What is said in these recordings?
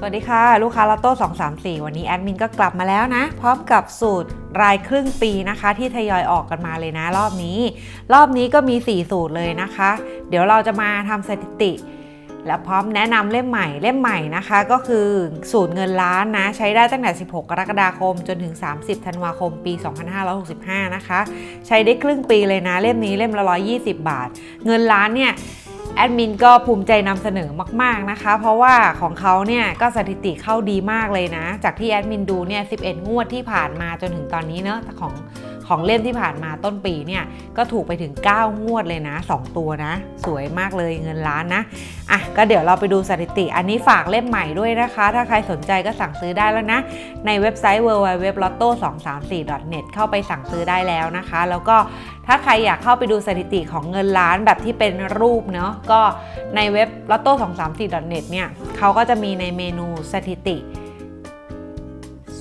สวัสดีค่ะ ลูกค้าลอตโต้234 วันนี้แอดมินก็กลับมาแล้วนะ พร้อมกับสูตรรายครึ่งปีนะคะ ที่ทยอยออกกันมาเลยนะ รอบนี้ รอบนี้ก็มี 4 สูตรเลยนะคะ เดี๋ยวเราจะมาทำสถิติ และพร้อมแนะนำเล่มใหม่เล่มใหม่นะคะ ก็คือสูตรเงินล้านนะ ใช้ได้ตั้งแต่ 16 กรกฎาคม จนถึง 30 ธันวาคม ปี 2565 นะคะ ใช้ได้ครึ่งปีเลยนะ เล่มนี้เล่มละ120 บาท เงินล้านเนี่ย แอดมินก็ภูมิใจนำเสนอมาก ๆนะคะ เพราะว่าของเขาเนี่ยก็สถิติเข้าดีมากเลยนะ จากที่แอดมินดูเนี่ย 11 งวดที่ผ่านมาจนถึงตอนนี้เนอะของ ของเล่มที่ผ่านมาต้นปีเนี่ยก็ถูกไปถึง 9 งวดเลยนะ 2 ตัวนะ สวยมากเลยเงินล้านนะอะก็เดี๋ยวเราไปดูสถิติ อันนี้ฝากเล่มใหม่ด้วยนะคะ ถ้าใครสนใจก็สั่งซื้อได้แล้วนะ ในเว็บไซต์ www.lotto234.net เข้าไปสั่งซื้อได้แล้วนะคะ แล้วก็ถ้าใครอยากเข้าไปดูสถิติของเงินล้านแบบที่เป็นรูปเนาะก็ในเว็บ lotto234.net เนี่ยเขาก็จะมีในเมนูสถิติ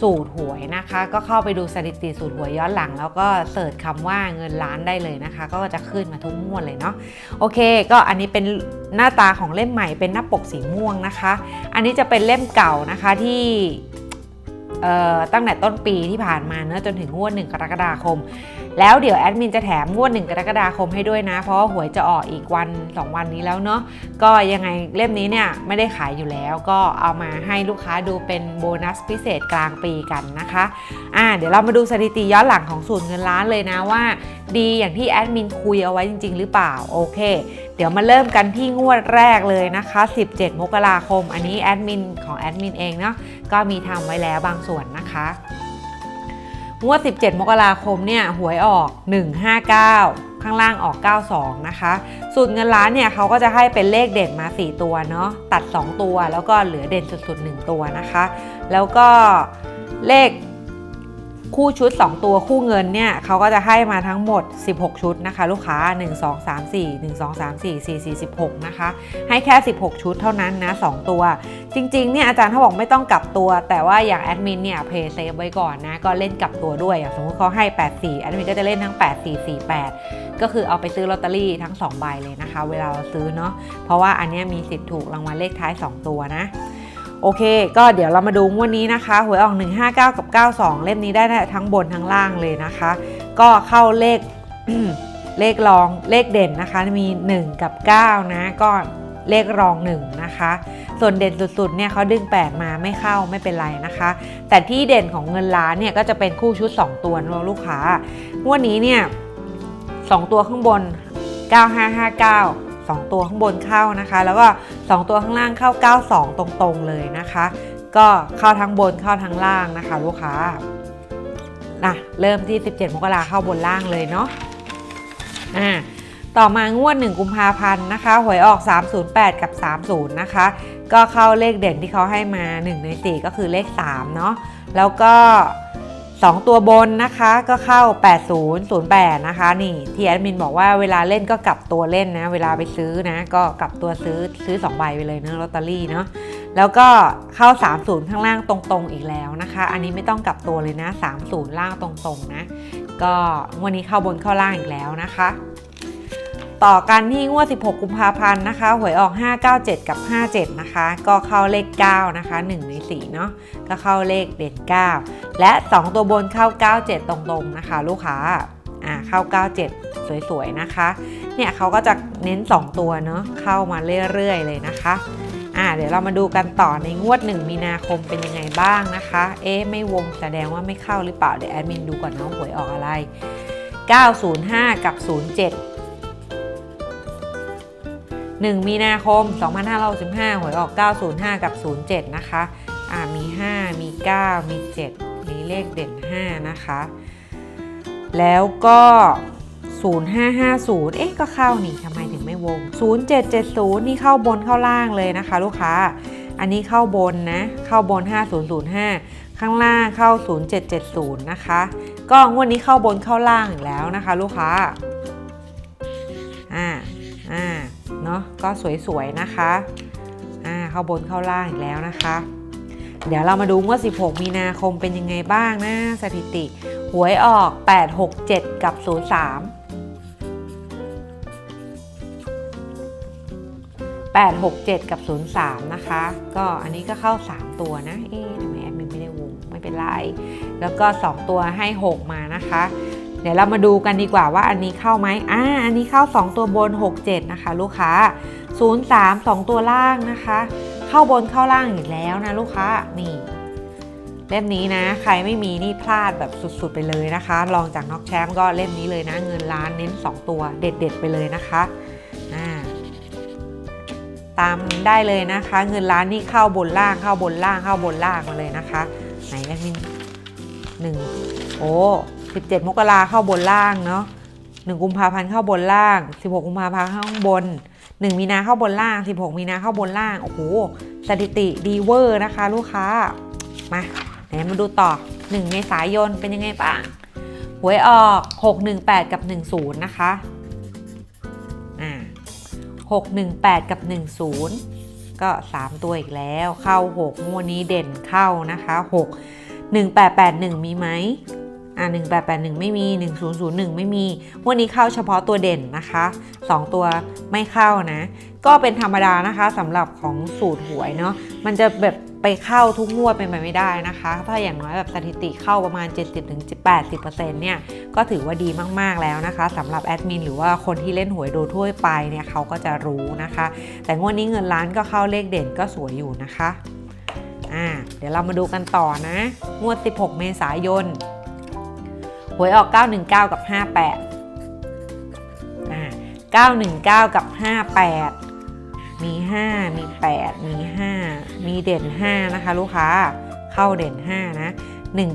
สูตรหวยนะคะ ก็เข้าไปดูสถิติสูตรหวยย้อนหลัง แล้วก็เสิร์ชคำว่าเงินล้านได้เลยนะคะ ก็จะขึ้นมาทุกงวดเลยเนาะโอเค ก็อันนี้เป็นหน้าตาของเล่มใหม่เป็นหน้าปกสีม่วงนะคะ อันนี้จะเป็นเล่มเก่านะคะที่เอ่อตั้งแต่ต้นปีที่ผ่านมาเนอะจนถึงงวด1กรกฎาคม แล้วเดี๋ยวแอดมินจะแถมงวด1กรกฎาคมให้ด้วยนะ เพราะว่าหวยจะออกอีกวัน 2 วันนี้แล้วเนาะก็ยังไงเล่มนี้เนี่ยไม่ได้ขายอยู่แล้ว ก็เอามาให้ลูกค้าดูเป็นโบนัสพิเศษกลางปีกันนะคะอ่าเดี๋ยวเรามาดูสถิติย้อนหลังของสูตรเงินล้านเลยนะว่า ดีอย่างที่แอดมินคุยเอาไว้จริง ๆ หรือเปล่าโอเค เดี๋ยวมาเริ่มกันที่งวดแรกเลยนะคะ 17 มกราคม อันนี้แอดมินของแอดมินเองเนาะก็มีทำไว้แล้วบางส่วนนะคะ งวด 17 มกราคมเนี่ยหวยออก 159 ข้างล่างออก 92 นะคะ สูตรเงินล้านเนี่ยเขาก็จะให้เป็นเลขเด่นมา 4 ตัวเนาะตัด 2 ตัวแล้วก็เหลือเด่นสุดๆ 1 ตัวนะคะ แล้วก็เลข คู่ชุด 2 ตัวคู่เงินเนี่ยเขาก็จะให้มาทั้งหมด 16 ชุดนะคะ ลูกค้า 1 2 3 4 1 2 3 4 4 4 16 นะคะ ให้แค่ 16 ชุดเท่านั้นนะ 2 ตัว จริงๆเนี่ยอาจารย์เขาบอกไม่ต้องกลับตัว แต่ว่าอย่างแอดมินเนี่ยเพย์เซฟไว้ก่อนนะ ก็เล่นกลับตัวด้วยอย่างสมมติเขาให้ 84 แอดมินก็จะเล่นทั้ง 8448 ก็คือเอาไปซื้อลอตเตอรี่ทั้ง 2 ใบเลยนะคะ เวลาเราซื้อเนาะเพราะว่าอันนี้มีสิทธิ์ถูกรางวัลเลขท้าย 2 ตัวนะ โอเค ก็เดี๋ยวเรามาดูงวดนี้นะคะหวยออก 159 กับ 92 เล่มนี้ได้ทั้งบนทั้งล่างเลยนะคะ ก็เข้าเลขเลขรองเลขเด่นนะคะ มี 1 กับ 9 นะก็เลขรอง1นะคะ ส่วนเด่นสุดๆเนี่ยเขาดึง 8 มาไม่เข้าไม่เป็นไรนะคะ แต่ที่เด่นของเงินล้านเนี่ยก็จะเป็นคู่ชุด 2 ตัวนะลูกค้างวดนี้เนี่ย2ตัวข้างบน 9559 2 ตัวข้างบนเข้านะคะ แล้วก็ 2 ตัวข้างล่างเข้า 92 ตรงๆเลยนะคะ ก็เข้าทั้งบนเข้าทั้งล่างนะคะ ลูกค้านะเริ่มที่ 17 มกราเข้าบนล่างเลยเนาะอ่าต่อมางวด 1 กุมภาพันธ์นะคะ หวยออก 308 กับ 30 นะคะ ก็เข้าเลขเด่นที่เขาให้มา 1 ใน 4 ก็คือเลข 3 เนาะ แล้วก็ 2 ตัวบนนะคะก็เข้า 8008 นะคะ นี่ที่แอดมินบอกว่าเวลาเล่นก็กลับตัวเล่นนะ เวลาไปซื้อนะ ก็กลับตัวซื้อซื้อ 2 ใบไปเลยเนะลอตเตอรี่เนาะแล้วก็เข้า 30 ข้างล่างตรงๆอีกแล้วนะคะ อันนี้ไม่ต้องกลับตัวเลยนะ 30 ล่างตรงๆนะ ก็วันนี้เข้าบนเข้าล่างอีกแล้วนะคะ ต่อกันที่งวด 16 กุมภาพันธ์นะคะ หวยออก 597 กับ 57 นะคะ ก็เข้าเลข 9 นะคะ 1 ใน 4 เนาะก็เข้าเลขเด่น 9 และ 2 ตัวบนเข้า 97 ตรงๆ นะคะ ลูกค้า อ่า เข้า 97 สวยๆ นะคะ เนี่ยเขาก็จะเน้น 2 ตัวเนาะ เข้ามาเรื่อยๆ เลยนะคะ อ่า เดี๋ยวเรามาดูกันต่อในงวด 1 มีนาคมเป็นยังไงบ้างนะคะ เอ๊ะ ไม่วงแสดงว่าไม่เข้าหรือเปล่า เดี๋ยวแอดมินดูก่อนเนาะหวยออกอะไร 905 กับ 07 1 มีนาคม 2565หวยออก 905 กับ 07 นะคะ อ่า มี 5 มี 9 มี 7 มีเลขเด่น 5 นะคะ แล้วก็ 0550 เอ๊ะ ก็เข้านี่ทำไมถึงไม่วง 0770 นี่เข้าบนเข้าล่างเลยนะคะ ลูกค้า อันนี้เข้าบนนะ เข้าบน 5005 ข้างล่างเข้า 0770 นะคะ ก็งวดนี้เข้าบนเข้าล่างอีกแล้วนะคะ ลูกค้า อ่า อ่า เนาะก็สวยๆนะคะอ่าเข้าบนเข้าล่างอีกแล้วนะคะ เดี๋ยวเรามาดูงวด16 มีนาคมเป็นยังไงบ้างนะสถิติ หวยออก 867 กับ 03 867 กับ 03 นะคะ ก็อันนี้ก็เข้า 3 ตัวนะ เอ๊ะทำไมแอดมินไม่ได้วง ไม่เป็นไร แล้วก็ 2 ตัวให้ 6 มานะคะ ดี๋ยวเรามาดูกันดีกว่าว่าอันนี้เข้าไหมอ่าอันนี้เข้า 2 ตัวบน 67 นะคะ ลูกค้า 03 2 ตัวล่างนะคะ เข้าบนเข้าล่างอีกแล้วนะลูกค้านี่เล่มนี้นะ ใครไม่มีนี่พลาดแบบสุดๆไปเลยนะคะลองจากน็อกแชมป์ก็เล่มนี้เลยนะ เงินล้านเน้น 2 ตัวเด็ด ๆ ไปเลยนะคะตามได้เลยนะคะ เงินล้านนี่เข้าบนล่างเข้าบนล่างเข้าบนล่างมาเลยนะคะ ไหนแอดมินหนึ่งโอ้ สิบเจ็ดมกราเข้าบนล่างเนาะหนึ่งกุมภาพันธ์เข้าบนล่างสิบหกกุมภาพันธ์เข้าบนหนึ่งมีนาเข้าบนล่างสิบหกมีนาเข้าบนล่าง โอ้โห สถิติดีเวอร์นะคะ ลูกค้า มาไหนมาดูต่อ 1 เมษายนเป็นยังไงบ้าง หวยออก 618 กับ 10 นะคะอ่า618 กับ 10 ก็ 3 ตัวอีกแล้ว เข้า 6งวดนี้เด่นเข้านะคะ 6 1881 มีไหม อ่า1881 ไม่มี 1001 ไม่มีวดนี้เข้าเฉพาะตัวเด่นนะคะ 2 ตัวไม่เข้านะ ก็เป็นธรรมดานะคะสำหรับของสูตรหวยเนาะ มันจะแบบไปเข้าทุกงวดเป็นไปไม่ได้นะคะ ถ้าอย่างน้อยแบบสถิติเข้าประมาณ 70-80%เนี่ยก็ถือว่าดีมากๆแล้วนะคะสำหรับแอดมินหรือว่าคนที่เล่นหวยโดยทั่วไปเนี่ยเขาก็จะรู้นะคะ แต่งวดนี้เงินล้านก็เข้าเลขเด่นก็สวยอยู่นะคะอ่าเดี๋ยวเรามาดูกันต่อนะ งวด 16 เมษายน หวยออก 919 กับ 58อ่า919 กับ 58 มี 5 มี 8 มี 5 มีเด่น 5 นะคะ ลูกค้า เข้าเด่น 5 นะ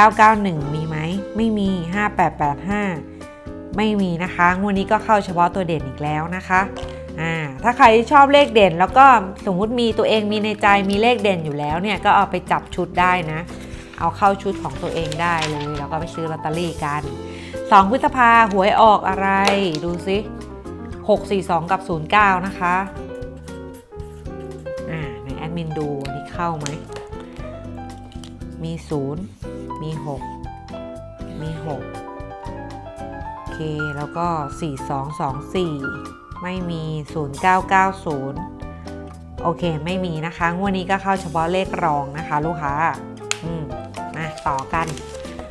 1991 มีไหม ไม่มี 5885 ไม่มีนะคะ งวดนี้ก็เข้าเฉพาะตัวเด่นอีกแล้วนะคะถ้าใครชอบเลขเด่นแล้วก็สมมุติมีตัวเองมีในใจมีเลขเด่นอยู่แล้วเนี่ยก็เอาไปจับชุดได้นะ เอาเข้าชุดของตัวเองได้เลยแล้วก็ไปซื้อลอตเตอรี่กัน 2 พฤษภาหวยออกอะไรดูซิ642 กับ 09 นะคะอ่าในแอดมินดูอันนี้เข้าไหม มี 0 มี 6 มี 6 โอเค แล้วก็ 4224 ไม่มี 0990 โอเค ไม่มีนะคะ งวดนี้ก็เข้าเฉพาะเลขรองนะคะ ลูกค้า ต่อกัน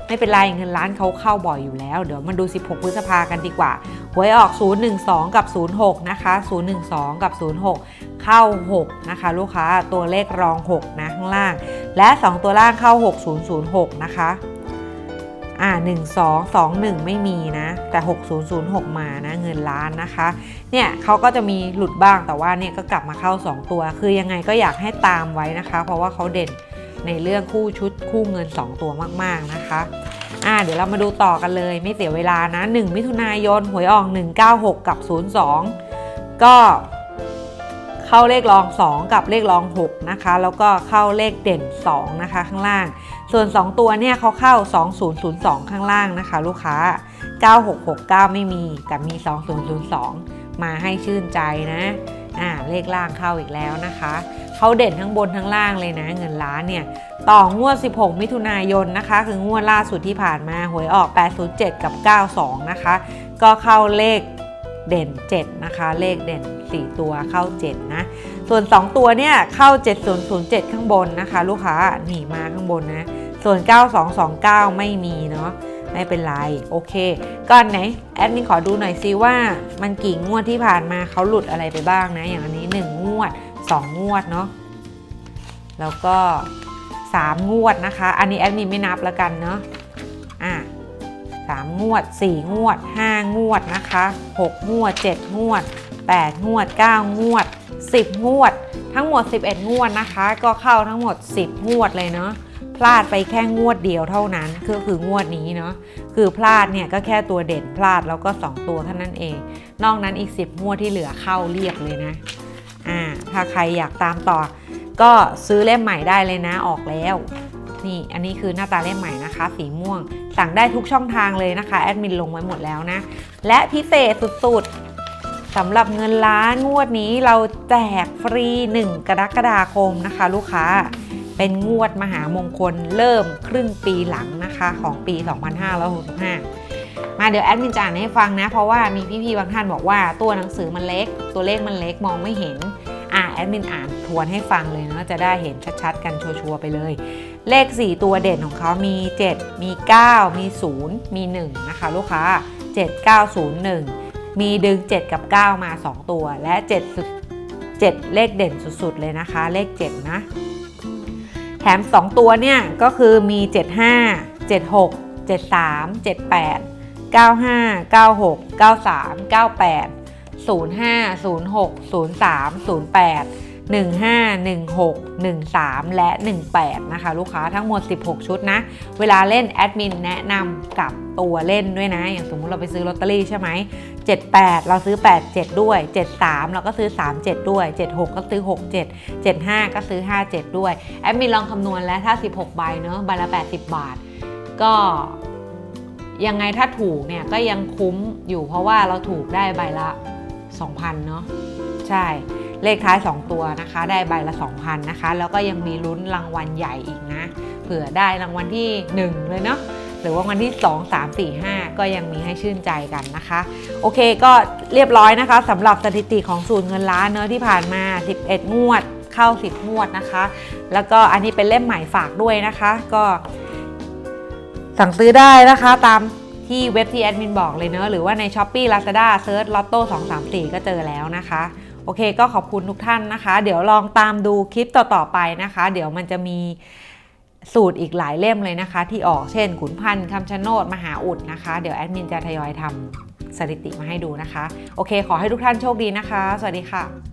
ไม่เป็นไรเงินล้านเขาเข้าบ่อยอยู่แล้ว เดี๋ยวมาดู 16 พฤษภากันดีกว่าหวยออก 012 กับ 06 นะคะ 012 กับ 06 เข้า 6 นะคะ ลูกค้าตัวเลขรอง 6 นะ ข้างล่าง และ 2 ตัวล่างเข้า 6006 นะคะ อ่า 12 21 ไม่มีนะ แต่ 6006 มานะ เงินล้านนะคะ เนี่ยเขาก็จะมีหลุดบ้างแต่ว่าเนี่ยก็กลับมาเข้า 2 ตัว คือยังไงก็อยากให้ตามไว้นะคะ เพราะว่าเขาเด่น ในเรื่องคู่ชุดคู่เงิน 2 ตัวมากๆนะคะอ่าเดี๋ยวเรามาดูต่อกันเลยไม่เสียเวลานะ 1 มิถุนายนหวยออก 196 กับ 02 ก็เข้าเลขรอง 2 กับเลขรอง 6 นะคะ แล้วก็เข้าเลขเด่น 2 นะคะ ข้างล่าง ส่วน 2 ตัวเนี่ยเขาเข้า 2002 ข้างล่างนะคะ ลูกค้า 9669 ไม่มีแต่มี 2002 มาให้ชื่นใจนะอ่าเลขล่างเข้าอีกแล้วนะคะ เขาเด่นทั้งบนทั้งล่างเลยนะ เงินล้านเนี่ย ต่องวด 16 มิถุนายนนะคะ คืองวดล่าสุดที่ผ่านมาหวยออก 807 กับ 92 นะคะ ก็เข้าเลขเด่น 7 นะคะ เลขเด่น 4 ตัวเข้า 7 นะ ส่วน 2 ตัวเนี่ยเข้า 7007 ข้างบนนะคะ ลูกค้าหนีมาข้างบนนะ ส่วน 9229 ไม่มีเนาะไม่เป็นไร โอเค ก่อนไหน แอดมินขอดูหน่อยซิว่ามันกี่งวดที่ผ่านมาเขาหลุดอะไรไปบ้างนะ อย่างอันนี้ 1 งวด 2 งวดเนาะแล้วก็ 3 งวดนะคะ อันนี้แอดมินไม่นับแล้วกันเนาะอะ3งวด 4 งวด 5 งวดนะคะ 6 งวด 7 งวด 8 งวด 9 งวด 10 งวด ทั้งหมด 11 งวดนะคะ ก็เข้าทั้งหมด 10 งวดเลยเนาะพลาดไปแค่งวดเดียวเท่านั้นคือคืองวดนี้เนาะคือพลาดเนี่ยก็แค่ตัวเด่นพลาดแล้วก็ 2 ตัวเท่านั้นเอง นอกนั้นอีก 10 งวดที่เหลือเข้าเรียบเลยนะ อ่าถ้าใครอยากตามต่อ ก็ซื้อเล่มใหม่ได้เลยนะออกแล้ว นี่อันนี้คือหน้าตาเล่มใหม่นะคะ สีม่วง สั่งได้ทุกช่องทางเลยนะคะแอดมินลงไว้หมดแล้วนะ และพิเศษสุดๆสำหรับเงินล้านงวดนี้เราแจกฟรี 1 กรกฎาคมนะคะ ลูกค้าเป็นงวดมหามงคลเริ่มครึ่งปีหลังนะคะของปี 2565 มาเดี๋ยวแอดมินจะอ่านให้ฟังนะ เพราะว่ามีพี่ๆบางท่านบอกว่าตัวหนังสือมันเล็ก ตัวเลขมันเล็กมองไม่เห็นอะแอดมินอ่านทวนให้ฟังเลยนะจะได้เห็นชัดๆ กันชัวร์ๆไปเลย เลข 4 ตัวเด่นของเขามี 7 มี 9 มี 0 มี 1 นะคะ ลูกค้า 7 9 0 1 มีดึง 7 กับ 9 มา 2 ตัว และ7สุด7เลขเด่นสุดๆ เลยนะคะ เลข 7 นะ แถม 2 ตัวเนี่ย ก็คือมี 75 76 73 78 95 96 93 98 05 06 03 08 15 16 13 และ 18 นะคะ ลูกค้าทั้งหมด 16 ชุดนะ เวลาเล่นแอดมินแนะนำกับตัวเล่นด้วยนะ อย่างสมมุติเราไปซื้อลอตเตอรี่ใช่ไหม 78 เราซื้อ 87 ด้วย 73 เราก็ซื้อ 37 ด้วย 76 ก็ซื้อ 67 75 ก็ซื้อ 57 ด้วย แอดมินลองคำนวณแล้วถ้า 16 ใบเนอะใบละ 80 บาท ก็ ยังไงถ้าถูกเนี่ยก็ยังคุ้มอยู่เพราะว่าเราถูกได้ใบละ 2,000 เนาะใช่ เลขท้าย 2 ตัวนะคะ ได้ใบละ 2,000 นะคะ แล้วก็ยังมีลุ้นรางวัลใหญ่อีกนะ เผื่อได้รางวัลที่ 1 เลยเนาะหรือว่าวันที่ 2 3 4 5 ก็ยังมีให้ชื่นใจกันนะคะ โอเคก็เรียบร้อยนะคะสำหรับสถิติของสูตรเงินล้านเนอะที่ผ่านมา 11 งวด เข้า 10 งวดนะคะ แล้วก็อันนี้เป็นเล่มใหม่ฝากด้วยนะคะ ก็ สั่งซื้อได้นะคะตามที่เว็บที่แอดมินบอกเลยเนอะหรือว่าใน s h อ p e e Lazada เซิร์ชลอตโต้234 ก็เจอแล้วนะคะ โอเคก็ขอบคุณทุกท่านนะคะ เดี๋ยวลองตามดูคลิปต่อ ๆ ไปนะคะ เดี๋ยวมันจะมีสูตรอีกหลายเล่มเลยนะคะ ที่ออกเช่นขุนพันธ์คำชะโนดมหาอุดนะคะ เดี๋ยวแอดมินจะทยอยทำสถิติมาให้ดูนะคะ โอเค ขอให้ทุกท่านโชคดีนะคะ สวัสดีค่ะ